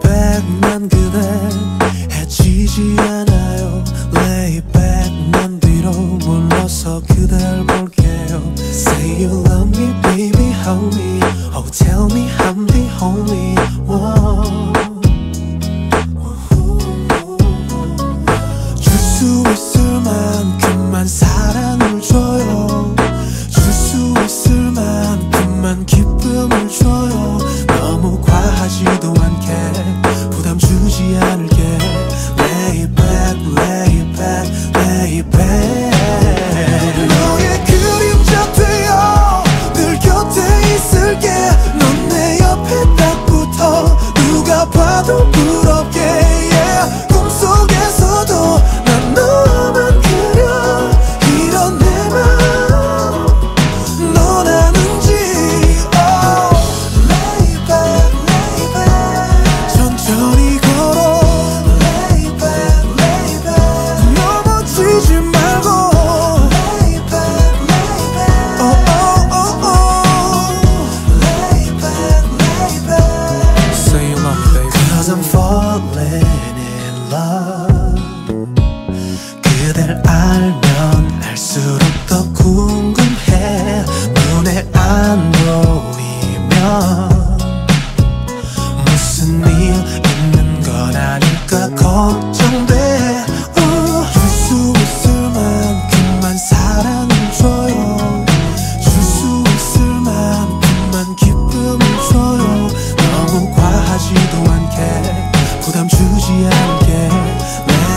back 난 그대 해치지 않아요 Lay back 난 뒤로 물러서 그댈 볼게요 Say you love me baby hold me Oh tell me I'm the only one 있을게. 넌 내 옆에 딱 붙어. 누가 봐도 부럽게 그댈 알면 알수록 더 궁금해. 눈에 안 보이면 무슨 일 있는 건 아닐까 걱정돼. 않게 부담 주지 않아